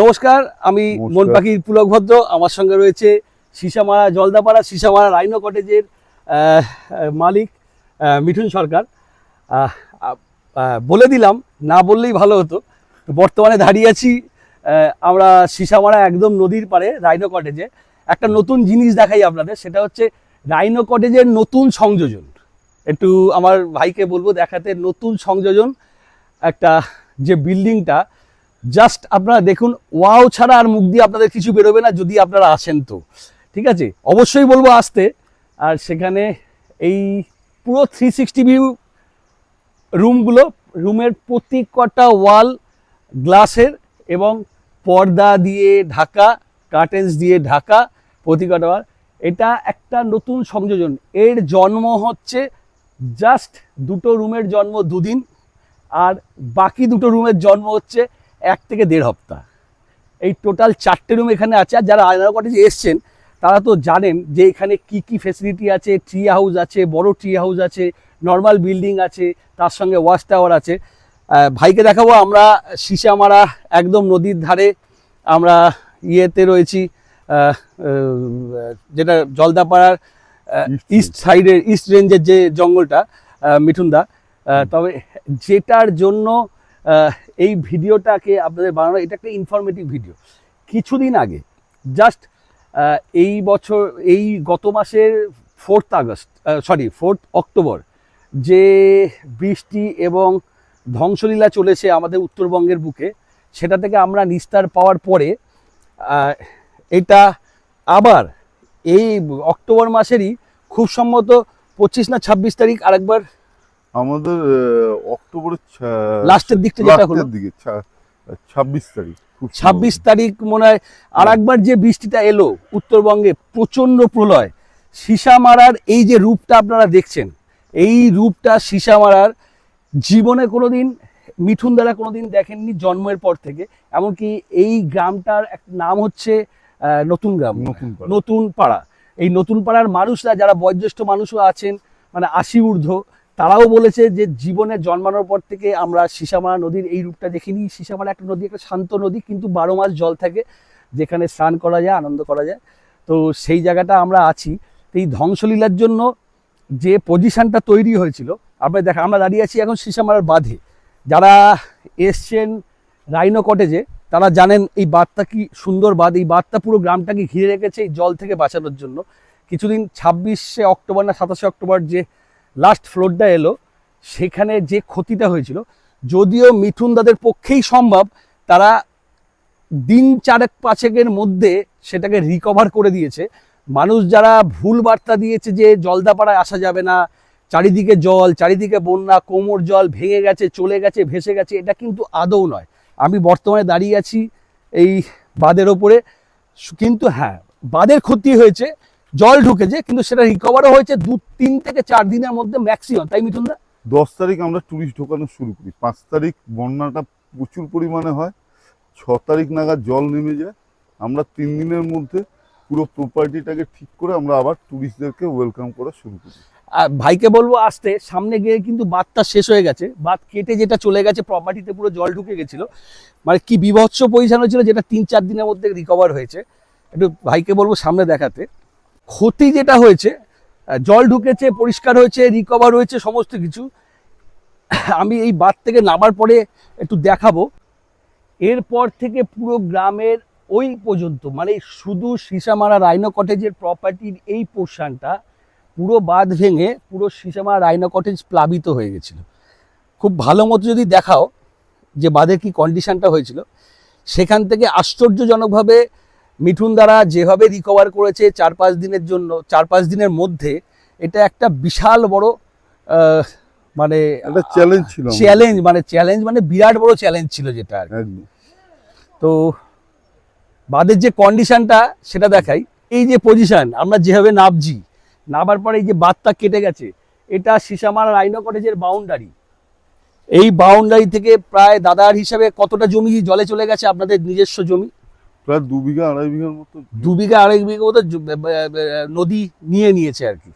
নমস্কার আমি। মন পাখির পুলক ভদ্র। আমার সঙ্গে রয়েছে সিসামারা জলদাপাড়া সিসামারা রাইনো কটেজের মালিক মিঠুন সরকার। বলে দিলাম না বললেই ভালো হতো। তো বর্তমানে দাঁড়িয়ে আছি আমরা সিসামারা একদম নদীর পাড়ে রাইনো কটেজে। একটা নতুন জিনিস দেখাই আপনাদের সেটা হচ্ছে রাইনো কটেজের নতুন সংযোজন। একটু আমার ভাইকে বলব দেখাতে নতুন সংযোজন একটা যে বিল্ডিংটা জাস্ট আপনারা দেখুন ওয়াও ছাড়া আর মুখ দিয়ে আপনাদের কিছু বেরোবে না যদি আপনারা আসেন তো। ঠিক আছে? অবশ্যই বলব আসতে। আর সেখানে এই পুরো থ্রি সিক্সটি ভিউ রুমগুলো রুমের প্রতি কটা ওয়াল গ্লাসের এবং পর্দা দিয়ে ঢাকা কার্টেন্স দিয়ে ঢাকা প্রতি কটা ওয়াল এটা একটা নতুন সংযোজন। এর জন্ম হচ্ছে জাস্ট দুটো রুমের জন্ম দুদিন, আর বাকি দুটো রুমের জন্ম হচ্ছে এক থেকে দেড় সপ্তাহ এই টোটাল চারটে রুম এখানে আছে আর যারা আয়না কটেজে এসছেন, তারা তো জানেন যে এখানে কি কি ফেসিলিটি আছে ট্রি হাউস আছে, বড় ট্রি হাউস আছে নর্মাল বিল্ডিং আছে, তার সঙ্গে ওয়াচ টাওয়ার আছে। ভাইকে দেখাবো, আমরা সিসামারা একদম নদীর ধারে, আমরা ইয়েতে রয়েছি যেটা জলদাপাড়ার ইস্ট সাইডের ইস্ট রেঞ্জের যে জঙ্গলটা মিঠুনদা। তবে যেটার জন্য এই ভিডিওটাকে আপনাদের বানানো, এটা একটা ইনফরমেটিভ ভিডিও কিছুদিন আগে জাস্ট এই বছর, এই গত মাসের fourth August sorry fourth October যে বৃষ্টি এবং ধ্বংসলীলা চলেছে আমাদের উত্তরবঙ্গের বুকে, সেটা থেকে আমরা নিস্তার পাওয়ার পরে এটা আবার এই অক্টোবর মাসেরই খুব সম্ভবত পঁচিশ না ছাব্বিশ তারিখ আরেকবার আমাদের অক্টোবরের লাস্টের দিকটা যেটা হলো? দিকে ছাব্বিশ তারিখ। ছাব্বিশ তারিখ মনে হয় আর একবার যে বৃষ্টিটা এলো উত্তরবঙ্গে প্রচণ্ড প্রলয়। সীসা মারার এই যে রূপটা আপনারা দেখছেন এই রূপটা সীসা মারার জীবনে কোনোদিন মিঠুন দ্বারা কোনোদিন দেখেননি জন্মের পর থেকে এমনকি এই গ্রামটার এক নাম হচ্ছে নতুন গ্রাম। নতুন পাড়া। এই নতুন পাড়ার মানুষরা যারা বয়োজ্যেষ্ঠ মানুষও আছেন মানে আশি ঊর্ধ্ব তারাও বলেছে যে জীবনে জন্মানোর পর থেকে আমরা সিসামারা নদীর এই রূপটা দেখিনি। সিসামারা একটা নদী, একটা শান্ত নদী, কিন্তু বারো মাস জল থাকে, যেখানে স্নান করা যায়, আনন্দ করা যায়। তো সেই জায়গাটা আমরা আছি। এই ধ্বংসলীলার জন্য যে পজিশনটা তৈরি হয়েছিল আপনার দেখা, আমরা দাঁড়িয়ে আছি এখন সিসামারার বাঁধে। যারা এসছেন রাইনো কটেজে, তারা জানেন এই বাঁধটা কি সুন্দর বাঁধ। এই বাঁধটা পুরো গ্রামটাকে ঘিরে রেখেছে এই জল থেকে বাঁচানোর জন্য। কিছুদিন ছাব্বিশে অক্টোবর না সাতাশে অক্টোবর যে লাস্ট ফ্লোরটা এলো, সেখানে যে ক্ষতিটা হয়েছিল, যদিও মিঠুন দাদের পক্ষেই সম্ভব, তারা দিন চারেক পাঁচেকের মধ্যে সেটাকে রিকভার করে দিয়েছে। মানুষ যারা ভুল বার্তা দিয়েছে যে জলদাপাড়ায় আসা যাবে না, চারিদিকে জল, চারিদিকে বন্যা, কোমর জল ভেঙে গেছে, চলে গেছে, ভেসে গেছে, এটা কিন্তু আদৌ নয়। আমি বর্তমানে দাঁড়িয়ে আছি এই বাঁধের ওপরে, কিন্তু হ্যাঁ বাঁধের ক্ষতি হয়েছে জল ঢুকেছে কিন্তু সেটা রিকভারও হয়েছে দু তিন থেকে চার দিনের মধ্যে ম্যাক্সিমাম তাই মিথুন দা? দশ তারিখ আমরা টুরিস্ট ঢোকানো শুরু করি। পাঁচ তারিখ বন্যাটা প্রচুর পরিমাণে হয় ছ তারিখ নাগাদ জল নেমে যায়। আমরা তিন দিনের মধ্যে পুরো প্রপার্টিটাকে ঠিক করে আমরা আবার টুরিস্টদেরকে ওয়েলকাম করা শুরু করি। আর ভাইকে বলব আসতে সামনে গিয়ে কিন্তু বাঁধটা শেষ হয়ে গেছে। বাঁধ কেটে যেটা চলে গেছে প্রপার্টিতে পুরো জল ঢুকে গেছিল। মানে কি বিভৎস পজিশন হয়েছিল যেটা তিন চার দিনের মধ্যে রিকভার হয়েছে। একটু ভাইকে বলব সামনে দেখাতে। ক্ষতি যেটা হয়েছে জল ঢুকেছে, পরিষ্কার হয়েছে রিকভার হয়েছে, সমস্ত কিছু, আমি এই বাঁধ থেকে নামার পরে একটু দেখাবো। এরপর থেকে পুরো গ্রামের ওই পর্যন্ত মানে শুধু সিসামারা রাইনো কটেজের প্রপার্টির এই পোর্শনটা পুরো বাঁধ ভেঙে পুরো সিসামারা রাইনো কটেজ প্লাবিত হয়ে গেছিল। খুব ভালো মতো যদি দেখাও যে বাঁধের কি কন্ডিশনটা হয়েছিল, সেখান থেকে আশ্চর্যজনকভাবে মিঠুন দ্বারা যেভাবে রিকভার করেছে চার পাঁচ দিনের জন্য চার পাঁচ দিনের মধ্যে এটা একটা বিশাল বড় মানে চ্যালেঞ্জ ছিল চ্যালেঞ্জ মানে চ্যালেঞ্জ মানে বিরাট বড় চ্যালেঞ্জ ছিল যেটা আর তো বাদের যে কন্ডিশনটা সেটা দেখাই। এই যে পজিশন আমরা যেভাবে নাবছি নাবার পরে এই যে বাদটা কেটে গেছে এটা সিসামার রাইনো কটেজের বাউন্ডারি এই বাউন্ডারি থেকে প্রায় দাদার হিসাবে কতটা জমি জলে চলে গেছে আপনাদের নিজস্ব জমি? প্রায় দু বিঘা আড়াই বিঘার মতো দু বিঘা আড়াই বিঘা মতো নদী নিয়ে নিয়েছে আর কি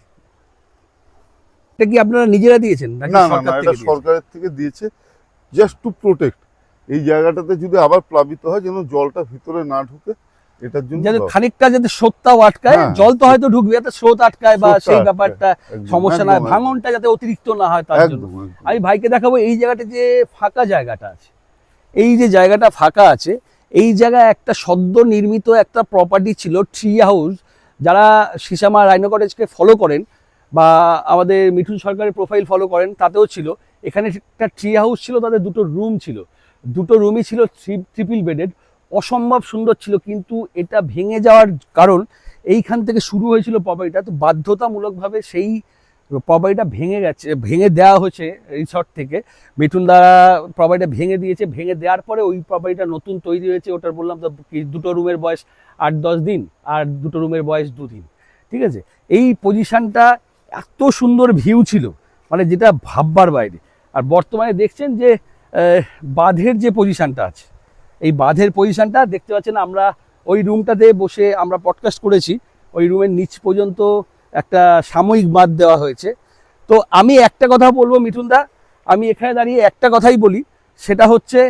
এটা কি আপনারা নিজেরা দিয়েছেন না না না এটা সরকারের থেকে দিয়েছে জাস্ট টু প্রোটেক্ট এই জায়গাটাতে যদি আবার প্লাবিত হয় যেন জলটা ভিতরে না ঢুকে এটার জন্য যাতে। খানিকটা যাতে স্রোতটাও আটকায় হ্যাঁ। জল তো হয়তো ঢুকবে যাতে স্রোত আটকায় বা সেই ব্যাপারটা সমস্যা না ভাঙনটা যাতে অতিরিক্ত না হয় তার জন্য। আমি ভাইকে দেখাবো এই জায়গাটা যে ফাঁকা জায়গাটা আছে এই যে জায়গাটা ফাঁকা আছে এই জায়গায় একটা সদ্য নির্মিত একটা প্রপার্টি ছিল ট্রি হাউস যারা সিসামা রাইনো কটেজকে ফলো করেন বা আমাদের মিঠুন সরকারের প্রোফাইল ফলো করেন, তাতেও ছিল। এখানে একটা ট্রি হাউস ছিল তাদের দুটো রুম ছিল। দুটো রুমই ছিল থ্রি ট্রিপল বেডেড অসম্ভব সুন্দর ছিল, কিন্তু এটা ভেঙে যাওয়ার কারণ এইখান থেকে শুরু হয়েছিল প্রপার্টিটা তো বাধ্যতামূলকভাবে সেই প্রপার্টিটা ভেঙে গেছে, ভেঙে দেওয়া হয়েছে রিসর্ট থেকে। মিঠুন দ্বারা প্রপার্টিটা ভেঙে দিয়েছে, ভেঙে দেওয়ার পরে ওই প্রপার্টিটা নতুন তৈরি হয়েছে, ওটার বললাম তো দুটো রুমের বয়স আট দশ দিন আর দুটো রুমের বয়স দুদিন, ঠিক আছে? এই পজিশানটা এত সুন্দর ভিউ ছিল মানে যেটা ভাববার বাইরে। আর বর্তমানে দেখছেন যে বাঁধের যে পজিশানটা আছে, এই বাঁধের পজিশানটা দেখতে পাচ্ছেন আমরা ওই রুমটাতে বসে আমরা পডকাস্ট করেছি, ওই রুমের নিচ পর্যন্ত একটা সাময়িক বাঁধ দেওয়া হয়েছে। তো আমি একটা কথা বলব মিঠুনদা, আমি এখানে দাঁড়িয়ে একটা কথাই বলি, সেটা হচ্ছে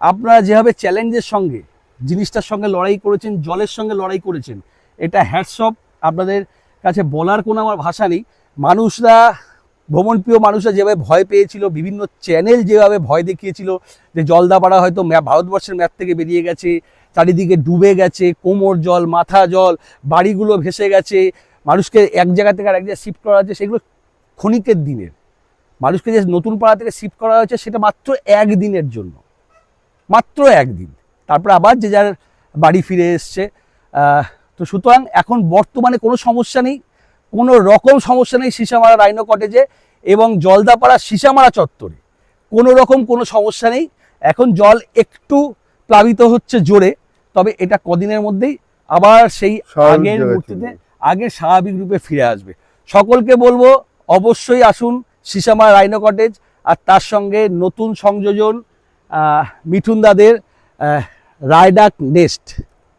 আপনারা যেভাবে চ্যালেঞ্জের সঙ্গে, জিনিসটার সঙ্গে লড়াই করেছেন, জলের সঙ্গে লড়াই করেছেন, এটা হ্যাটসঅপ আপনাদের কাছে বলার কোনো আমার ভাষা নেই। মানুষরা, ভ্রমণপ্রিয় মানুষরা যেভাবে ভয় পেয়েছিল, বিভিন্ন চ্যানেল যেভাবে ভয় দেখিয়েছিল, যে জলদাপাড়া হয়তো ভারতবর্ষের ম্যাপ থেকে বেরিয়ে গেছে, চারিদিকে ডুবে গেছে, কোমর জল, মাথা জল, বাড়িগুলো ভেসে গেছে মানুষকে এক জায়গা থেকে আর এক জায়গায় শিফট করা হচ্ছে সেগুলো ক্ষণিকের দিনের। মানুষকে যে নতুন পাড়া থেকে শিফট করা হয়েছে সেটা মাত্র একদিনের জন্য। মাত্র একদিন তারপর আবার যে যার বাড়ি ফিরে এসছে তো সুতরাং এখন বর্তমানে কোনো সমস্যা নেই কোনো রকম সমস্যা নেই সিসামারা রাইনো কটেজে এবং জলদাপাড়া সিসামারা চত্বরে। কোনো রকম কোনো সমস্যা নেই। এখন জল একটু প্লাবিত হচ্ছে জোরে তবে এটা কদিনের মধ্যেই আবার সেই আগের মূর্তিতে আগের স্বাভাবিক রূপে ফিরে আসবে। সকলকে বলব অবশ্যই আসুন সিসামা রাইনো কটেজ আর তার সঙ্গে নতুন সংযোজন মিঠুনদাদের মিঠুন দাদের রায়ডাক নেস্ট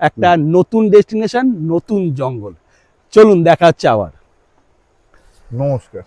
একটা নতুন ডেস্টিনেশন নতুন জঙ্গল। চলুন দেখা হচ্ছে আবার। নমস্কার।